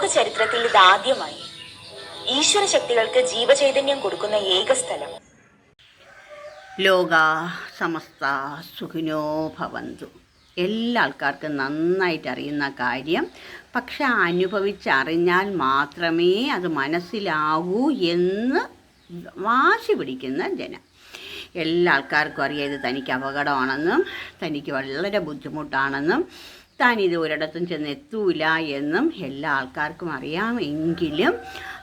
ലോക ചരിത്രത്തിൽ ഇതാദ്യമായി ഈശ്വര ശക്തികൾക്ക് ജീവചൈതന്യം കൊടുക്കുന്ന ഏക സ്ഥലം. ലോക സമസ്ത സുഖിനോ ഭവന്തു. എല്ലാ ആൾക്കാർക്കും നന്നായിട്ട് അറിയുന്ന കാര്യം പക്ഷെ അനുഭവിച്ചറിഞ്ഞാൽ മാത്രമേ അത് മനസ്സിലാകൂ എന്ന് വാശി പിടിക്കുന്ന ജനം. എല്ലാ ആൾക്കാർക്കും അറിയാം ഇത് തനിക്ക് അപകടമാണെന്നും തനിക്ക് വളരെ ബുദ്ധിമുട്ടാണെന്നും. താൻ ഇത് ഒരിടത്തും ചെന്ന് എത്തൂല എന്നും എല്ലാ ആൾക്കാർക്കും അറിയാമെങ്കിലും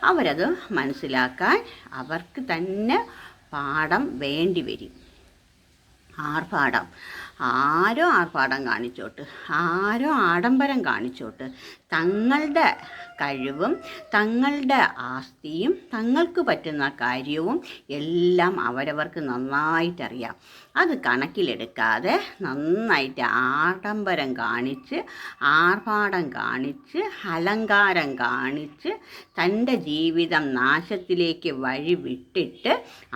അവരത് മനസ്സിലാക്കാൻ അവർക്ക് തന്നെ പാഠം വേണ്ടി വരും. ആർഭാടം. ആരോ ആർഭാടം കാണിച്ചോട്ട് ആരോ ആഡംബരം കാണിച്ചോട്ട് തങ്ങളുടെ കഴിവും തങ്ങളുടെ ആസ്തിയും തങ്ങൾക്ക് പറ്റുന്ന കാര്യവും എല്ലാം അവരവർക്ക് നന്നായിട്ടറിയാം. അത് കണക്കിലെടുക്കാതെ നന്നായിട്ട് ആഡംബരം കാണിച്ച് ആർഭാടം കാണിച്ച് അലങ്കാരം കാണിച്ച് തന്റെ ജീവിതം നാശത്തിലേക്ക് വഴി വിട്ടിട്ട്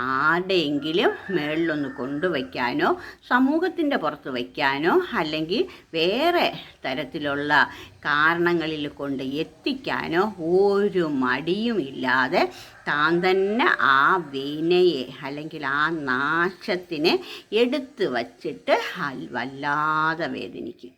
ആരുടെയെങ്കിലും മേളിലൊന്ന് കൊണ്ടുവയ്ക്കാനോ സമൂഹത്തിന്റെ പുറത്ത് വയ്ക്കാനോ അല്ലെങ്കിൽ വേറെ തരത്തിലുള്ള കാരണങ്ങളിൽ കൊണ്ട് എത്തിക്കാനോ ഒരു മടിയും ഇല്ലാതെ താൻ തന്നെ ആ വിനയെ അല്ലെങ്കിൽ ആ നാശത്തിനെ എടുത്തു വച്ചിട്ട് വല്ലാതെ വേദനിക്കും.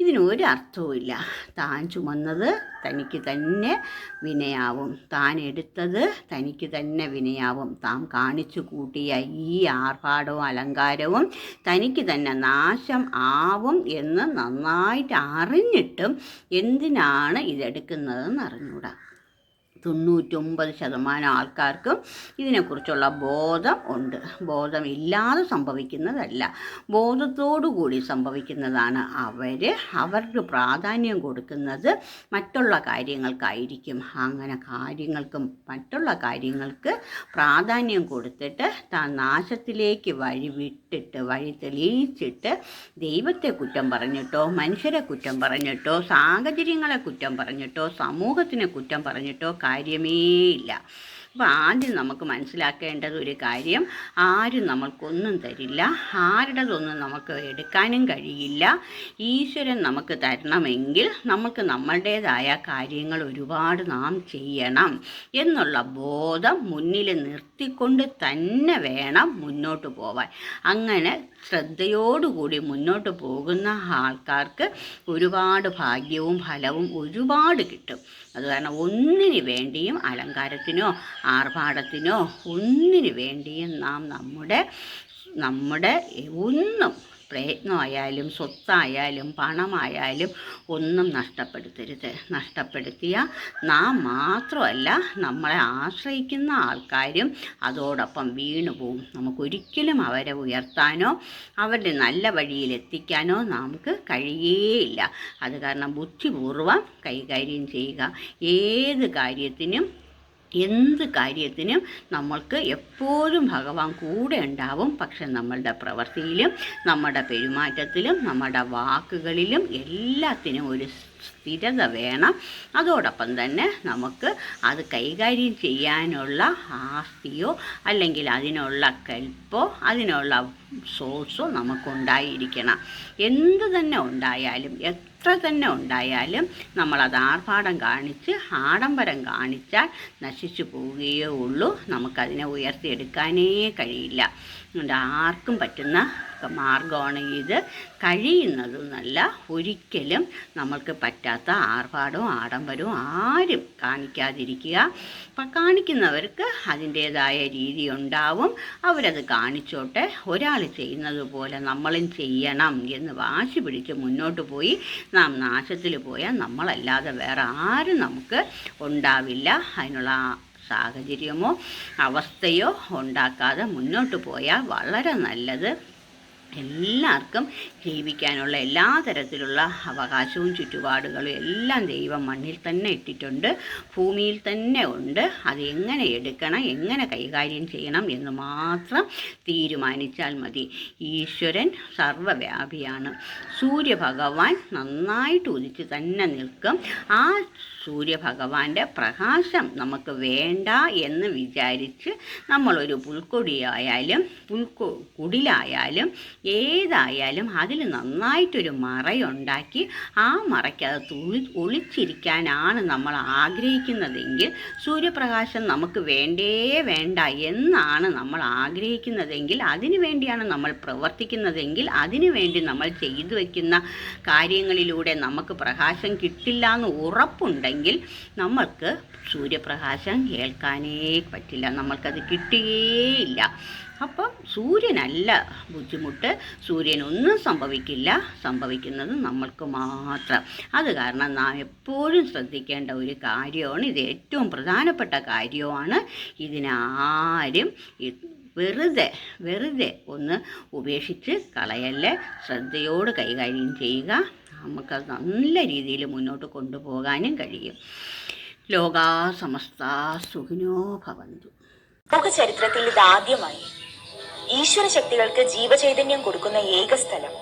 ഇതിനൊരു അർത്ഥവുമില്ല താൻ ചുമന്നത് തനിക്ക് തന്നെ വിനയാവും. താൻ എടുത്തത് തനിക്ക് തന്നെ വിനയാവും. താൻ കാണിച്ചു കൂട്ടിയ ഈ ആർഭാടവും അലങ്കാരവും തനിക്ക് തന്നെ നാശം ആവും എന്ന് നന്നായിട്ട് അറിഞ്ഞിട്ടും എന്തിനാണ് ഇതെടുക്കുന്നതെന്ന് അറിഞ്ഞൂടാ. തൊണ്ണൂറ്റൊമ്പത് ശതമാനം ആൾക്കാർക്കും ഇതിനെക്കുറിച്ചുള്ള ബോധം ഉണ്ട്. ബോധമില്ലാതെ സംഭവിക്കുന്നതല്ല. ബോധത്തോടുകൂടി സംഭവിക്കുന്നതാണ് അവർ അവർക്ക് പ്രാധാന്യം കൊടുക്കുന്നത് മറ്റുള്ള കാര്യങ്ങൾക്കായിരിക്കും. അങ്ങനെ കാര്യങ്ങൾക്കും മറ്റുള്ള കാര്യങ്ങൾക്ക് പ്രാധാന്യം കൊടുത്തിട്ട് താൻ നാശത്തിലേക്ക് വഴി വിട്ടിട്ട് വഴി തെളിയിച്ചിട്ട് ദൈവത്തെ കുറ്റം പറഞ്ഞിട്ടോ മനുഷ്യരെ കുറ്റം പറഞ്ഞിട്ടോ സാഹചര്യങ്ങളെ കുറ്റം പറഞ്ഞിട്ടോ സമൂഹത്തിനെ കുറ്റം പറഞ്ഞിട്ടോ കാര്യമേ ഇല്ല അപ്പോൾ ആദ്യം നമുക്ക് മനസ്സിലാക്കേണ്ടത് ഒരു കാര്യം. ആരും നമ്മൾക്കൊന്നും തരില്ല. ആരുടേതൊന്നും നമുക്ക് എടുക്കാനും കഴിയില്ല. ഈശ്വരൻ നമുക്ക് തരണമെങ്കിൽ നമുക്ക് നമ്മളുടേതായ കാര്യങ്ങൾ ഒരുപാട് നാം ചെയ്യണം എന്നുള്ള ബോധം മുന്നിൽ നിർത്തിക്കൊണ്ട് തന്നെ വേണം മുന്നോട്ട് പോവാൻ. അങ്ങനെ ശ്രദ്ധയോടുകൂടി മുന്നോട്ട് പോകുന്ന ആൾക്കാർക്ക് ഒരുപാട് ഭാഗ്യവും ഫലവും ഒരുപാട് കിട്ടും. അത് കാരണം ഒന്നിനു വേണ്ടിയും അലങ്കാരത്തിനോ ആർഭാടത്തിനോ ഒന്നിനു വേണ്ടിയും നാം നമ്മുടെ നമ്മുടെ ഒന്നും പ്രയത്നമായാലും സ്വത്തായാലും പണമായാലും ഒന്നും നഷ്ടപ്പെടുത്തരുത്. നഷ്ടപ്പെടുത്തിയ നാം മാത്രമല്ല നമ്മളെ ആശ്രയിക്കുന്ന ആൾക്കാരും അതോടൊപ്പം വീണു പോവും. നമുക്കൊരിക്കലും അവരെ ഉയർത്താനോ അവരുടെ നല്ല വഴിയിൽ എത്തിക്കാനോ നമുക്ക് കഴിയേയില്ല. അത് കാരണം ബുദ്ധിപൂർവം കൈകാര്യം ചെയ്യുക. ഏത് കാര്യത്തിനും എന്ത് കാര്യത്തിനും നമ്മൾക്ക് എപ്പോഴും ഭഗവാൻ കൂടെ ഉണ്ടാവും. പക്ഷെ നമ്മളുടെ പ്രവൃത്തിയിലും നമ്മുടെ പെരുമാറ്റത്തിലും നമ്മുടെ വാക്കുകളിലും എല്ലാത്തിനും ഒരു സ്ഥിരത വേണം. അതോടൊപ്പം തന്നെ നമുക്ക് അത് കൈകാര്യം ചെയ്യാനുള്ള ആസ്തിയോ അല്ലെങ്കിൽ അതിനുള്ള കൽപ്പോ അതിനുള്ള സോഴ്സോ നമുക്കുണ്ടായിരിക്കണം. എന്ത് തന്നെ ഉണ്ടായാലും എത്ര തന്നെ ഉണ്ടായാലും നമ്മളത് ആർഭാടം കാണിച്ച് ആഡംബരം കാണിച്ചാൽ നശിച്ചു പോവുകയേ ഉള്ളൂ. നമുക്കതിനെ ഉയർത്തിയെടുക്കാനേ കഴിയില്ല. അതുകൊണ്ട് ആർക്കും പറ്റുന്ന മാർഗമാണ് ഇത്. കഴിയുന്നതെന്നല്ല ഒരിക്കലും നമ്മൾക്ക് പറ്റാത്ത ആർഭാടവും ആഡംബരവും ആരും കാണിക്കാതിരിക്കുക. അപ്പം കാണിക്കുന്നവർക്ക് അതിന്റേതായ രീതി ഉണ്ടാവും. അവരത് കാണിച്ചോട്ടെ. ഒരാൾ ചെയ്യുന്നത് പോലെ നമ്മളും ചെയ്യണം എന്ന് വാശി പിടിച്ച് മുന്നോട്ട് പോയി നാം നാശത്തിൽ പോയാൽ നമ്മളല്ലാതെ വേറെ ആരും നമുക്ക് ഉണ്ടാവില്ല. അതിനുള്ള സാഹചര്യമോ അവസ്ഥയോ ഉണ്ടാക്കാതെ മുന്നോട്ട് പോയാൽ വളരെ നല്ലത്. എല്ലാവർക്കും ജീവിക്കാനുള്ള എല്ലാ തരത്തിലുള്ള അവകാശവും ചുറ്റുപാടുകളും എല്ലാം ദൈവം മണ്ണിൽ തന്നെ ഇട്ടിട്ടുണ്ട് ഭൂമിയിൽ തന്നെ ഉണ്ട്. അത് എങ്ങനെ എടുക്കണം എങ്ങനെ കൈകാര്യം ചെയ്യണം എന്ന് മാത്രം തീരുമാനിച്ചാൽ മതി. ഈശ്വരൻ സർവവ്യാപിയാണ്. സൂര്യഭഗവാൻ നന്നായിട്ട് ഉദിച്ച് തന്നെ നിൽക്കും. ആ സൂര്യഭഗവാന്റെ പ്രകാശം നമുക്ക് വേണ്ട എന്ന് വിചാരിച്ച് നമ്മളൊരു പുൽക്കൊടിയായാലും പുൽക്കൊ കുടിലായാലും ഏതായാലും അതിൽ നന്നായിട്ടൊരു മറയുണ്ടാക്കി ആ മറയ്ക്കത് തുളി ഒളിച്ചിരിക്കാനാണ് നമ്മൾ ആഗ്രഹിക്കുന്നതെങ്കിൽ സൂര്യപ്രകാശം നമുക്ക് വേണ്ടേ വേണ്ട എന്നാണ് നമ്മൾ ആഗ്രഹിക്കുന്നതെങ്കിൽ അതിനു വേണ്ടിയാണ് നമ്മൾ പ്രവർത്തിക്കുന്നതെങ്കിൽ അതിനു വേണ്ടി നമ്മൾ ചെയ്തു വയ്ക്കുന്ന കാര്യങ്ങളിലൂടെ നമുക്ക് പ്രകാശം കിട്ടില്ല എന്ന് ഉറപ്പുണ്ടെങ്കിൽ നമ്മൾക്ക് സൂര്യപ്രകാശം കേൾക്കാനേ പറ്റില്ല. നമ്മൾക്കത് കിട്ടുകയേയില്ല അപ്പം സൂര്യനല്ല ബുദ്ധിമുട്ട്. സൂര്യനൊന്നും സംഭവിക്കില്ല. സംഭവിക്കുന്നത് നമ്മൾക്ക് മാത്രം. അത് കാരണം നാം എപ്പോഴും ശ്രദ്ധിക്കേണ്ട ഒരു കാര്യമാണ്. ഇത് ഏറ്റവും പ്രധാനപ്പെട്ട കാര്യമാണ്. ഇതിനാരും വെറുതെ വെറുതെ ഒന്ന് ഉപേക്ഷിച്ച് കളയല്ലേ. ശ്രദ്ധയോട് കൈകാര്യം ചെയ്യുക. നമുക്കത് നല്ല രീതിയിൽ മുന്നോട്ട് കൊണ്ടുപോകാനും കഴിയും. ലോകാ സമസ്ത സുഖിനോ ഭവന്തു. ലോക ചരിത്രത്തിൽ ഇതാദ്യമായി ഈശ്വര ശക്തികൾക്ക് ജീവചൈതന്യം കൊടുക്കുന്ന ഏക സ്ഥലം.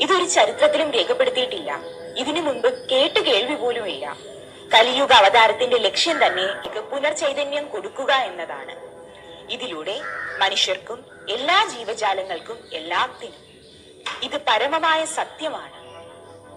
ഇതൊരു ചരിത്രത്തിലും രേഖപ്പെടുത്തിയിട്ടില്ല. ഇതിനു മുൻപ് കേട്ട് കേൾവി ഇല്ല. കലിയുഗ അവതാരത്തിന്റെ ലക്ഷ്യം തന്നെ പുനർചൈതന്യം കൊടുക്കുക എന്നതാണ്. ഇതിലൂടെ മനുഷ്യർക്കും എല്ലാ ജീവജാലങ്ങൾക്കും എല്ലാത്തിനും ഇത് പരമമായ സത്യമാണ്.